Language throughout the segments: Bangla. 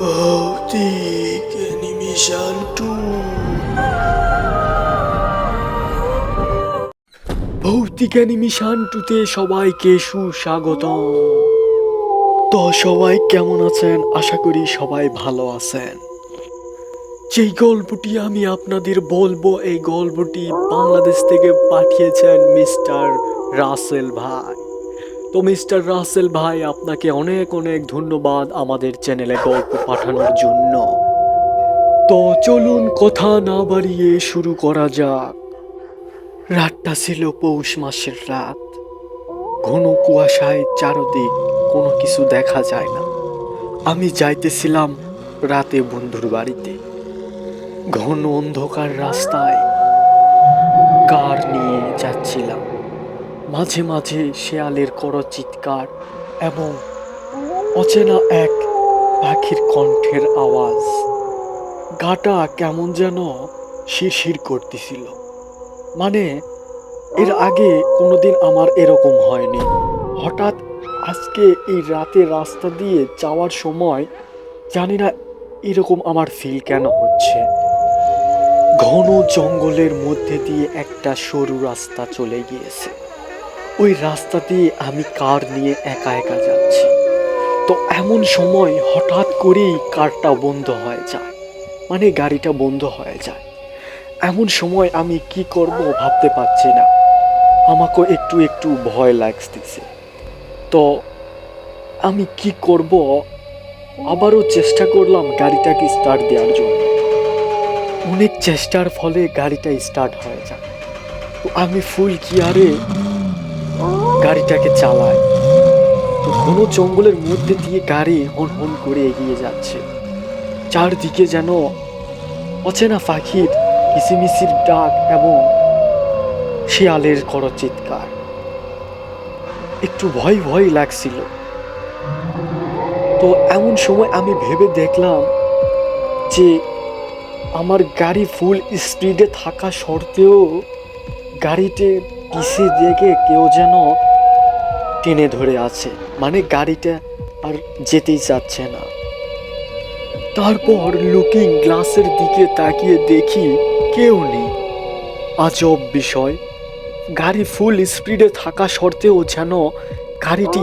ভৌতিক অ্যানিমেশন টু ভৌতিক অ্যানিমেশন টুতে সবাইকে সুস্বাগতম। তো সবাই কেমন আছেন? আশা করি সবাই ভালো আছেন। যেই গল্পটি আমি আপনাদের বলব, এই গল্পটি বাংলাদেশ থেকে পাঠিয়েছেন মিস্টার রাসেল ভাই। তো মিস্টার রাসেল ভাই, আপনাকে অনেক অনেক ধন্যবাদ আমাদের চ্যানেলে গল্প পাঠানোর জন্য। তো চলুন কথা না বাড়িয়ে শুরু করা যাক। রাতটা ছিল পৌষ মাসের রাত। ঘন কুয়াশায় চারদিক কোনো কিছু দেখা যায় না। আমি যাইতেছিলাম রাতে বন্ধুর বাড়িতে। ঘন অন্ধকার রাস্তায় কার নিয়ে যাচ্ছিলাম? মাঝে মাঝে শেয়ালের করো চিৎকার এবং অচেনা এক পাখির কণ্ঠের আওয়াজ। গাটা কেমন যেন শিরশির করতেছিল। মানে এর আগে কোনোদিন আমার এরকম হয়নি। হঠাৎ আজকে এই রাতে রাস্তা দিয়ে যাওয়ার সময় জানি না এরকম আমার ফিল কেন হচ্ছে। ঘন জঙ্গলের মধ্যে দিয়ে একটা সরু রাস্তা চলে গিয়েছে। ওই রাস্তা দিয়ে আমি কার নিয়ে একা একা যাচ্ছি। তো এমন সময় হঠাৎ করেই কারটা বন্ধ হয়ে যায়। মানে গাড়িটা বন্ধ হয়ে যায়। এমন সময় আমি কি করব ভাবতে পারছি না। আমাকে একটু একটু ভয় লাগতেছে। তো আমি কি করব আবারও চেষ্টা করলাম গাড়িটাকে স্টার্ট দেওয়ার জন্য। অনেক চেষ্টার ফলে গাড়িটা স্টার্ট হয়ে যায়। তো আমি ফুল গিয়ারে গাড়িটাকে চালায়। তো ঘন জঙ্গলের মধ্যে দিয়ে গাড়ি হন হন করে এগিয়ে যাচ্ছে। চারদিকে যেন অচেনা পাখির কিসিমিসির ডাক এবং শিয়ালের করো চিৎকার একটু ভয় ভয় লাগছিল। তো এমন সময় আমি ভেবে দেখলাম যে আমার গাড়ি ফুল স্পিডে থাকা সত্ত্বেও গাড়িতে পিছে দেখে কেউ যেন টেনে ধরে আছে। মানে গাড়িটা আর যেতেই চাচ্ছে না। তারপর লুকিং গ্লাসের দিকে তাকিয়ে দেখি কেউ নেই। আজব বিষয়। গাড়ি ফুল স্পিডে থাকা সত্ত্বেও যেন গাড়িটি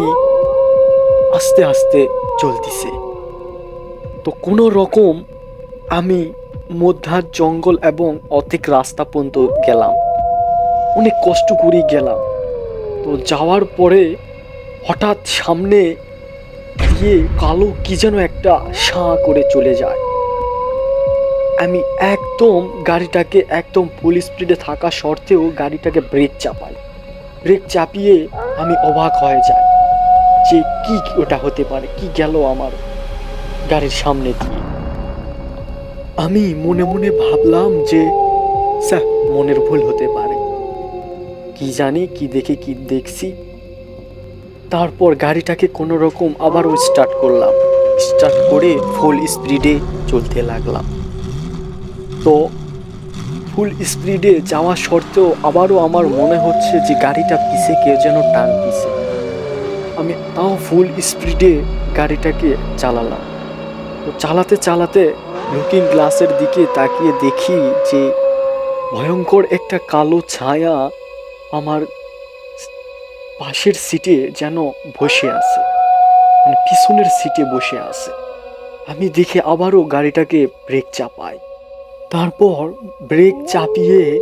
আস্তে আস্তে চলতেছে। তো কোনো রকম আমি মধ্যার জঙ্গল এবং অর্ধেক রাস্তা পর্যন্ত গেলাম। অনেক কষ্ট করেই গেলাম। তো যাওয়ার পরে হঠাৎ সামনে দিয়ে কালো কি যেন একটা সাঁ করে চলে যায়। আমি একদম গাড়িটাকে একদম ফুল স্পিডে থাকা সত্ত্বেও গাড়িটাকে ব্রেক চাপাই। ব্রেক চাপিয়ে আমি অবাক হয়ে যাই যে কি ওটা হতে পারে, কি গেল আমার গাড়ির সামনে দিয়ে। আমি মনে মনে ভাবলাম যে, স্যার, মনের ভুল হতে পারে। কি জানি, কি দেখে, কি দেখছি। তারপর গাড়িটাকে কোনো রকম আবারও স্টার্ট করলাম। স্টার্ট করে ফুল স্পিডে চলতে লাগলাম। তো ফুল স্পিডে যাওয়া সত্ত্বেও আবারও আমার মনে হচ্ছে যে গাড়িটা পিছে কেউ যেন টান পিছে আমি তাও ফুল স্পিডে গাড়িটাকে চালালাম। তো চালাতে চালাতে লুকিং গ্লাসের দিকে তাকিয়ে দেখি যে ভয়ঙ্কর একটা কালো ছায়া আমার পাশের সিটে যেন বসে আছে। মানে পিছনের সিটে বসে আছে। আমি দেখে আবারও গাড়িটাকে ব্রেক চাপাই। তারপর ব্রেক চাপিয়ে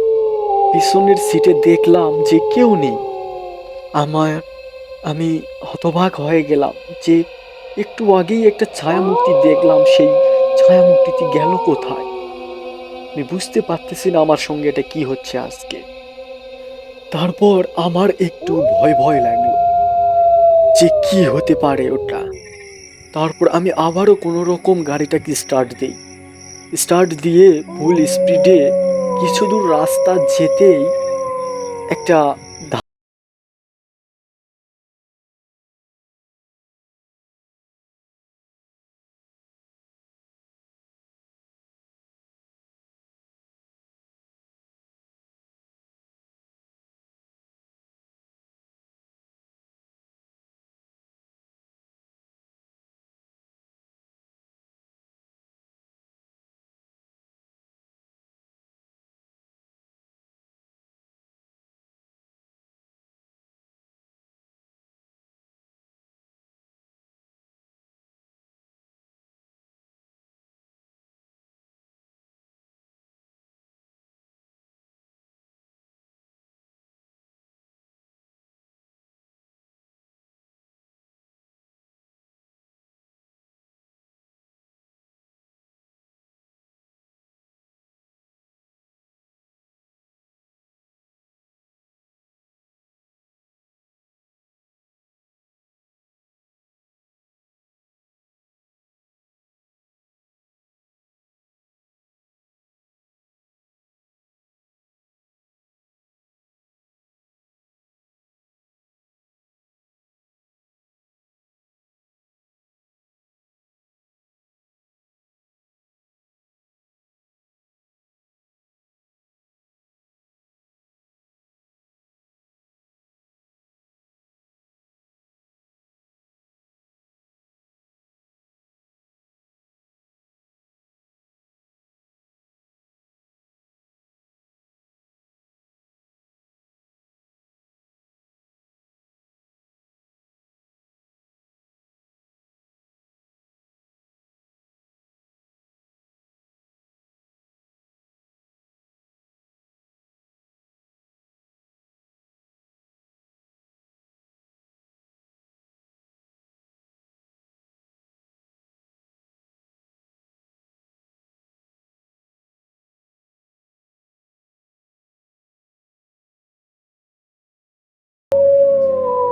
পিছনের সিটে দেখলাম যে কেউ নেই। আমার, আমি হতবাক হয়ে গেলাম যে একটু আগেই একটা ছায়ামূর্তি দেখলাম, সেই ছায়ামূর্তিটি গেল কোথায়? আমি বুঝতে পারতেছি না আমার সঙ্গে এটা কি হচ্ছে আজকে। তারপর আমার একটু ভয় ভয় লাগল যে কি হতে পারে ওটা। তারপর আমি আবারও কোনো রকম গাড়িটাকে স্টার্ট দিই। স্টার্ট দিয়ে ফুল স্পিডে কিছু দূর রাস্তা যেতেই একটা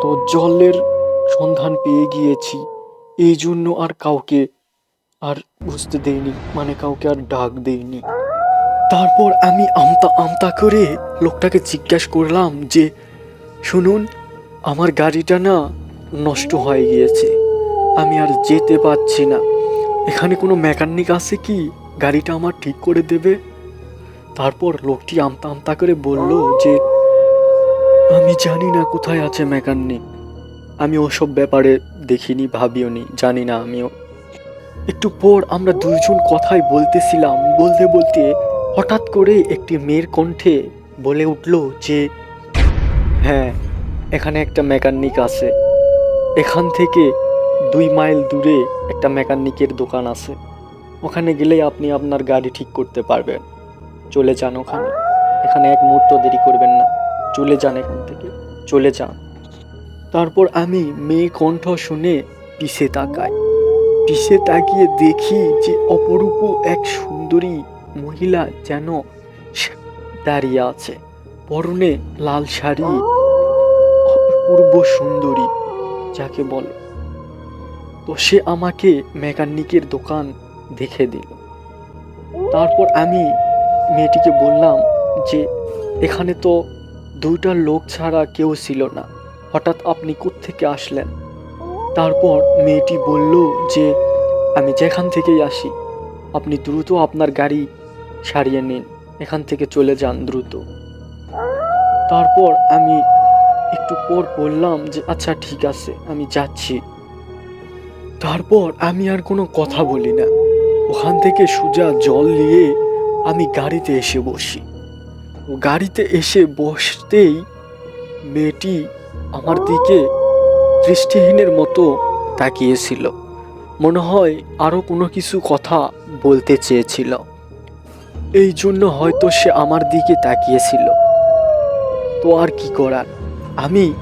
তো জলের সন্ধান পেয়ে গিয়েছি। এই জন্য আর কাউকে আর বুঝতে দেইনি মানে কাউকে আর ডাক দেইনি। তারপর আমি আমতা আমতা করে লোকটাকে জিজ্ঞাসা করলাম যে, শুনুন, আমার গাড়িটা না নষ্ট হয়ে গিয়েছে, আমি আর যেতে পারছি না। এখানে কোনো মেকানিক আছে কি? গাড়িটা আমার ঠিক করে দেবে? তারপর লোকটি আমতা আমতা করে বলল যে আমি জানি না কোথায় আছে মেকানিক আমি ওসব ব্যাপারে দেখিনি, ভাবিও নি, জানি না আমিও। একটু পর আমরা দুইজন কথাই বলতেছিলাম, বলতে বলতে হঠাৎ করে একটি মেয়ের কণ্ঠে বলে উঠল যে হ্যাঁ এখানে একটা মেকানিক আছে। এখান থেকে দুই মাইল দূরে একটা মেকানিকের দোকান আছে। ওখানে গেলেই আপনি আপনার গাড়ি ঠিক করতে পারবেন। চলে যান ওখানে। এখানে এক মুহূর্ত দেরি করবেন না। চলে যান এখান থেকে, চলে যান। তারপর আমি মেয়ে কণ্ঠ শুনে পিছে তাকাই। পিছে তাকিয়ে দেখি যে অপরূপ এক সুন্দরী মহিলা যেন দাঁড়িয়ে আছে। পরনে লাল শাড়ি, অপূর্ব সুন্দরী, যাকে বলে। তো সে আমাকে মেকানিকের দোকান দেখে দিল। তারপর আমি মেয়েটিকে বললাম যে, এখানে তো দুইটা লোক ছাড়া কেউ ছিল না। হঠাৎ আপনি থেকে আসলেন? তারপর মেয়েটি বলল যে, আমি যেখান থেকেই আসি, আপনি দ্রুত আপনার গাড়ি সারিয়ে নিন, এখান থেকে চলে যান দ্রুত। তারপর আমি একটু পর বললাম যে আচ্ছা ঠিক আছে, আমি যাচ্ছি। তারপর আমি আর কোনো কথা বলি না। ওখান থেকে সোজা জল নিয়ে আমি গাড়িতে এসে বসি। গাড়িতে এসে বসতেই মেয়েটি আমার দিকে দৃষ্টিহীনের মতো তাকিয়েছিল। মনে হয় আরও কোনো কিছু কথা বলতে চেয়েছিল। এই জন্য হয়তো সে আমার দিকে তাকিয়েছিল। তো আর কি করার? আমি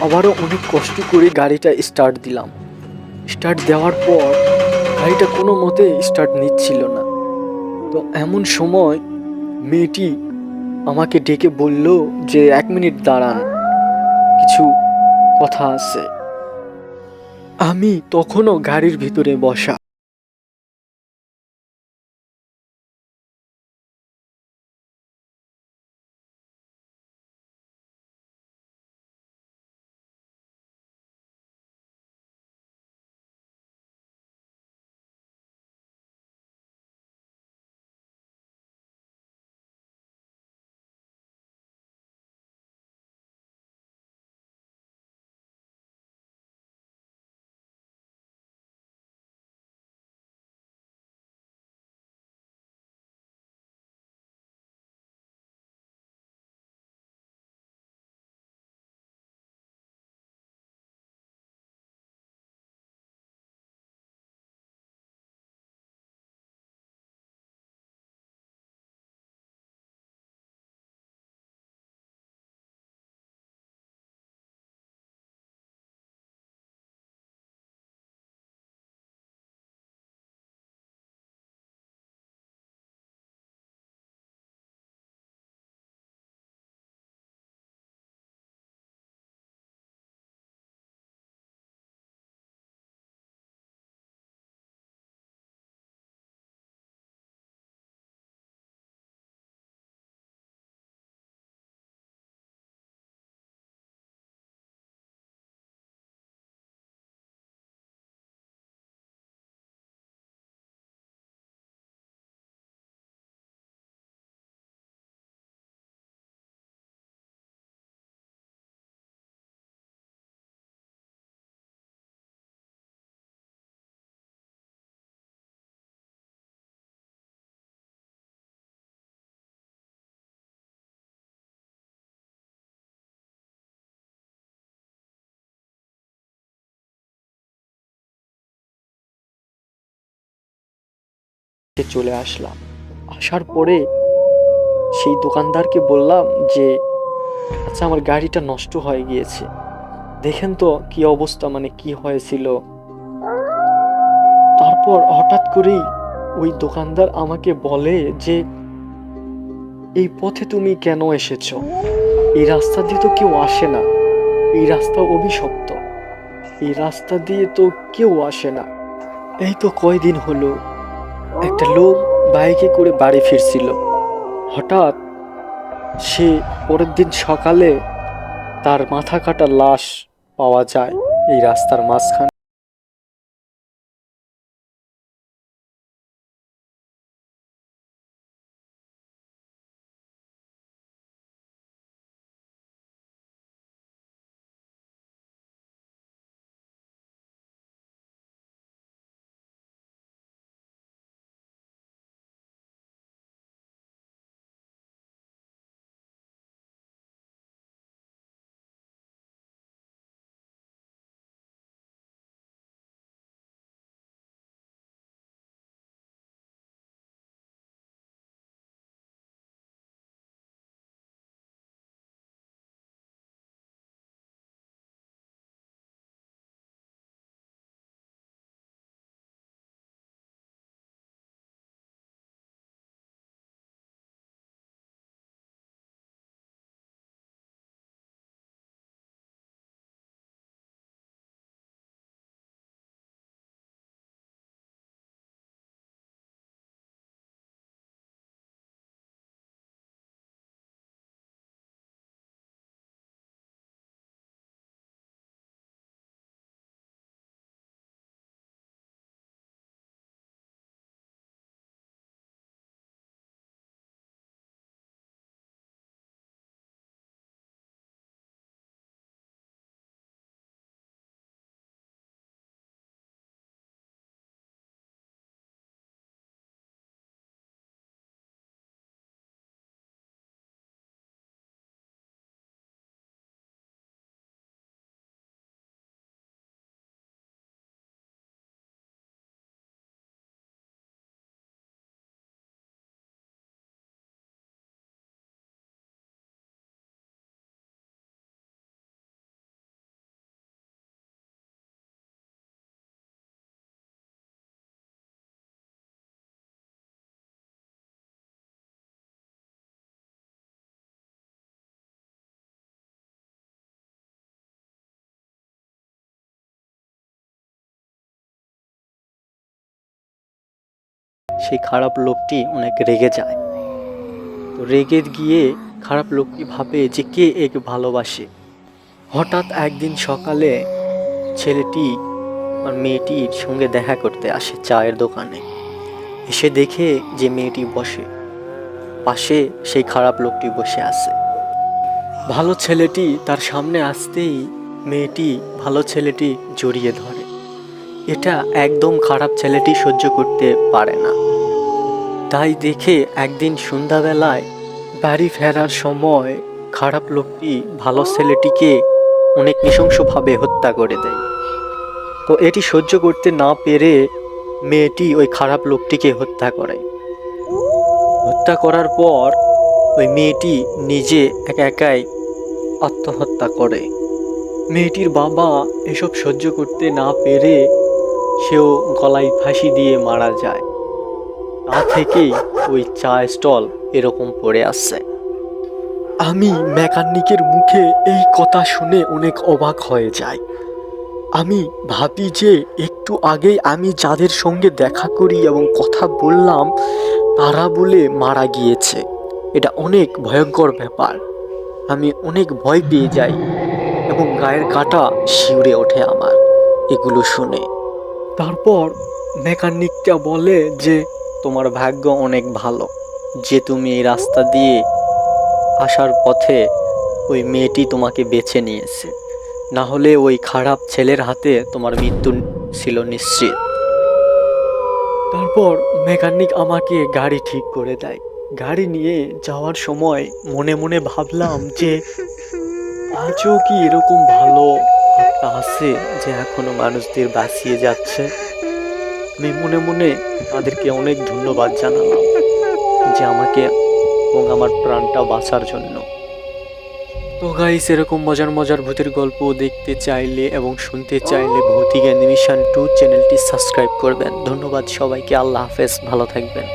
আবারও অনেক কষ্ট করে গাড়িটা স্টার্ট দিলাম। স্টার্ট দেওয়ার পর গাড়িটা কোনো মতে স্টার্ট নিচ্ছিল না। তো এমন সময় মেয়েটি আমাকে ডেকে বলল যে এক মিনিট দাঁড়ান কিছু কথা আছে। আমি তখনও গাড়ির ভিতরে বসা। চলে আসলাম। আসার পরে সেই দোকানদারকে বললাম যে আচ্ছা আমার গাড়িটা নষ্ট হয়ে গিয়েছে। দেখেন তো কি অবস্থা মানে কি হয়েছিল? তারপর হঠাৎ করেই ওই দোকানদার আমাকে বলে যে, এই পথে তুমি কেন এসেছ? এই রাস্তা দিয়ে তো কেউ আসে না। এই রাস্তা অভিশপ্ত। এই রাস্তা দিয়ে তো কেউ আসে না। এই তো কয়দিন হলো একটা লোক বাইকে করে বাড়ি ফিরছিল। হঠাৎ সে পরের দিন সকালে তার মাথা কাটা লাশ পাওয়া যায় এই রাস্তার মাঝখানে। সেই খারাপ লোকটি অনেক রেগে যায়। তো রেগে গিয়ে খারাপ লোকটি ভাবে যে কে একে ভালোবাসে। হঠাৎ একদিন সকালে ছেলেটি আর মেয়েটির সঙ্গে দেখা করতে আসে চায়ের দোকানে। এসে দেখে যে মেয়েটি বসে। পাশে সেই খারাপ লোকটি বসে আছে। ভালো ছেলেটি তার সামনে আসতেই মেয়েটি ভালো ছেলেটি জড়িয়ে ধরে। এটা একদম খারাপ ছেলেটি সহ্য করতে পারে না। তাই দেখে একদিন সন্ধ্যাবেলায় বাড়ি ফেরার সময় খারাপ লোকটি ভালো ছেলেটিকে অনেক নৃশংসভাবে হত্যা করে দেয়। তো এটি সহ্য করতে না পেরে মেয়েটি ওই খারাপ লোকটিকে হত্যা করে। হত্যা করার পর ওই মেয়েটি নিজে একা একাই আত্মহত্যা করে। মেয়েটির বাবা এসব সহ্য করতে না পেরে সেও গলায় ফাঁসি দিয়ে মারা যায়। তা থেকেই ওই চা স্টল এরকম পড়ে আসছে। আমি মেকানিকের মুখে এই কথা শুনে অনেক অবাক হয়ে যাই। আমি ভাবি যে একটু আগেই আমি যাদের সঙ্গে দেখা করি এবং কথা বললাম, তারা বলে মারা গিয়েছে। এটা অনেক ভয়ঙ্কর ব্যাপার। আমি অনেক ভয় পেয়ে যাই এবং গায়ের কাটা শিউরে ওঠে আমার, এগুলো শুনে। তারপর মেকানিকটা বলে যে তোমার ভাগ্য অনেক ভালো। যে তুমি এই রাস্তা দিয়ে আসার পথে ওই মেয়েটি তোমাকে বেছে নিয়েছে। না হলে ওই খারাপ ছেলের হাতে তোমার মৃত্যু ছিল নিশ্চিত। তারপর মেকানিক আমাকে গাড়ি ঠিক করে দেয়। গাড়ি নিয়ে যাওয়ার সময় মনে মনে ভাবলাম যে আজও কি এরকম ভালো আছে যে এখনও মানুষদের বাঁচিয়ে যাচ্ছে? আমি মনে মনে তাদেরকে অনেক ধন্যবাদ জানালাম যে আমাকে এবং আমার প্রাণটা বাঁচার জন্য। তো গাইস এরকম মজার মজার ভূতের গল্প দেখতে চাইলে এবং শুনতে চাইলে ভৌতিক অ্যানিমেশন টু চ্যানেলটি সাবস্ক্রাইব করবেন। ধন্যবাদ সবাইকে, আল্লাহ হাফেজ, ভালো থাকবেন।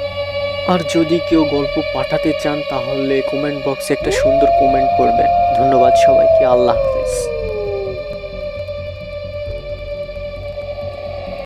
আর যদি কেউ গল্প পাঠাতে চান, তাহলে কমেন্ট বক্সে একটা সুন্দর কমেন্ট করবেন। ধন্যবাদ সবাইকে, আল্লাহ হাফেজ।